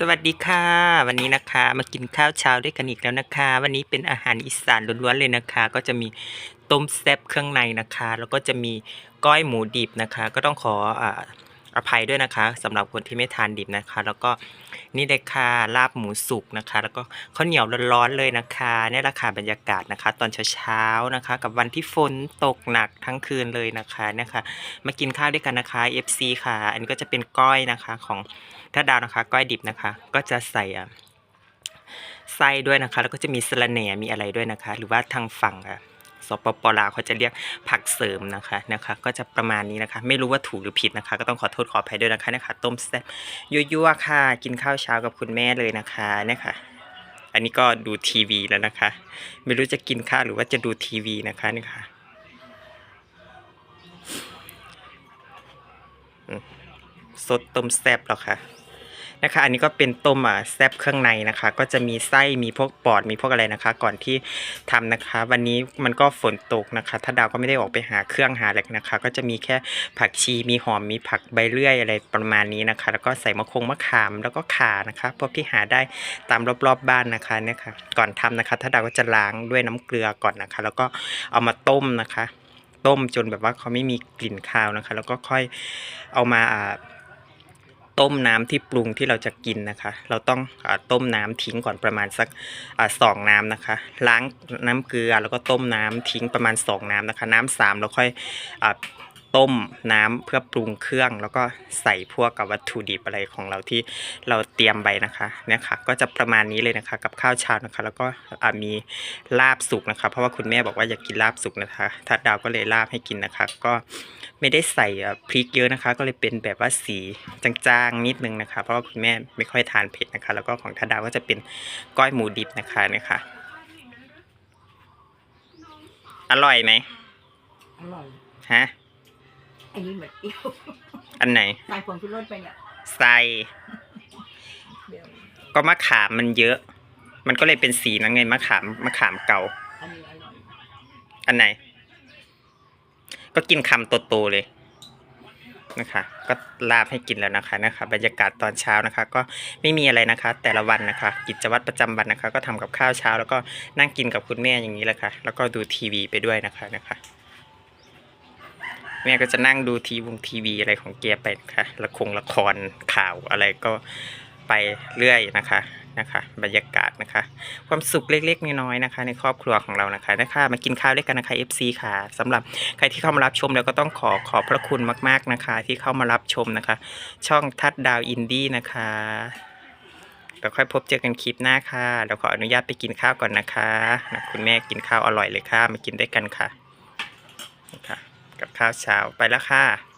สวัสดีค่ะ วันนี้นะคะมากินข้าวเช้าด้วยกันอีกแล้วนะคะ วันนี้เป็นอาหารอีสานล้วนๆเลยนะคะ ก็จะมีต้มแซ่บเครื่องในนะคะ แล้วก็จะมีก้อยหมูดิบนะคะ ก็ต้องขอออภัยด้วยนะคะสำหรับคนที่ไม่ทานดิบนะคะ แล้วก็ นี่เลยค่ะลาบหมูสุกนะคะ แล้วก็ข้าวเหนียวร้อนๆเลยนะคะนี่แหละค่ะบรรยากาศนะคะ ตอนเช้าๆนะคะ กับวันที่ฝนตกหนักทั้งคืนเลยนะคะเนี่ยค่ะมากินข้าวด้วยกันนะคะ FC ค่ะ อันนี้ก็จะเป็นก้อยนะคะของถ้าดาวนะคะ ก้อยดิบนะคะ ก็จะใส่อะไส้ด้วยนะคะ แล้วก็จะมีสะระแหน่มีอะไรด้วยนะคะ หรือว่าทางฝั่งอะ สปปลาวเขาจะเรียกผักเสริมนะคะนะคะ ก็จะประมาณนี้นะคะ ไม่รู้ว่าถูกหรือผิดนะคะ ก็ต้องขอโทษขออภัยด้วยนะคะนะคะ ต้มแซ่บยั่วๆค่ะ กินข้าวเช้ากับคุณแม่เลยนะคะนี่ยค่ะอันนี้ก็ดูทีวีแล้วนะคะ ไม่รู้จะกินข้าวหรือว่าจะดูทีวีนะคะนี่ค่ะสดต้มแซบแล้วค่ะ นะคะ อันนี้ก็เป็นต้มอะแซบเครื่องในนะคะ ก็จะมีไส้มีพวกปอดมีพวกอะไรนะคะ ก่อนที่ทำนะคะ วันนี้มันก็ฝนตกนะคะถ้าดาวก็ไม่ได้ออกไปหาเครื่องหาอะไรนะคะ ก็จะมีแค่ผักชีมีหอมมีผักใบเลื่อยอะไรประมาณนี้นะคะ แล้วก็ใส่มะคงมะขามแล้วก็ข่านะคะพวกที่หาได้ตามรอบๆบบ้านนะคะเนี่ยค่ะ ก่อนทำนะคะถ้าดาวก็จะล้างด้วยน้ำเกลือก่อนนะคะ แล้วก็เอามาต้มนะคะ ต้มจนแบบว่าเขาไม่มีกลิ่นคาวนะคะ แล้วก็ค่อยเอามาอ่า ต้มน้ำที่ปรุงที่เราจะกินนะคะ เราต้องอต้มน้ำทิ้งก่อนประมาณสักอสองน้ำนะคะ ล้างน้ำเกลือแล้วก็ต้มน้ำทิ้งประมาณสองน้ำนะคะ น้ำสามแล้วค่อยอ ต้มน้ำเพื่อปรุงเครื่อง แล้วก็ใส่พวกกับวัตถุดิบอะไรของเราที่เราเตรียมไว้นะคะเนี่ยค่ะก็จะประมาณนี้เลยนะคะ กับข้าวเช้านะคะ แล้วก็อ่ามีลาบสุกนะคะ เพราะว่าคุณแม่บอกว่าอยากกินลาบสุกนะคะทัดดาวก็เลยลาบให้กินนะคะ ก็ไม่ได้ใส่เอ่อพริกเยอะนะคะ ก็เลยเป็นแบบว่าสีจางๆนิดนึงนะคะ เพราะว่าคุณแม่ไม่ค่อยทานเผ็ดนะคะ แล้วก็ของทัดดาวก็จะเป็นก้อยหมูดิบนะคะเนี่ยค่ะอร่อยไหมอร่อย ฮะ อันนี้เหมือนเปรี้ยวอันไหน ใส่ผงชูรสไปเนี่ยใส่ เดี๋ยวก็มะขามมันเยอะ มันก็เลยเป็นสีนั้นไงมะขามมะขามเก่า อันนี้อร่อยอันไหน ก็กินคำโตๆเลยนะคะ ก็ลาบให้กินแล้วนะคะนะคะ บรรยากาศตอนเช้านะคะ ก็ไม่มีอะไรนะคะ แต่ละวันนะคะ กิจวัตรประจำวันนะคะ ก็ทำกับข้าวเช้า แล้วก็นั่งกินกับคุณแม่อย่างนี้แหละค่ะ แล้วก็ดูทีวีไปด้วยนะคะนะคะ แม่ก็จะนั่งดูทีวงทีวีอะไรของแกไปนะคะละครละครข่าวอะไรก็ไปเรื่อยนะคะนะคะ บรรยากาศนะคะ ความสุขเล็กๆน้อยๆนะคะ ในครอบครัวของเรานะคะนะคะ มากินข้าวด้วยกันนะคะ FC ค่ะสำหรับใครที่เข้ามารับชมแล้วก็ต้องขอขอบพระคุณมาก ๆนะคะ ที่เข้ามารับชมนะคะ ช่องทัดดาวอินดี้นะคะแล้วค่อยพบเจอกันคลิปหน้าค่ะเดี๋ยวขออนุญาตไปกินข้าวก่อนนะคะนะคุณแม่กินข้าวอร่อยเลยค่ะ มากินด้วยกันค่ะนะคะ กับข้าวเช้าไปแล้วค่ะ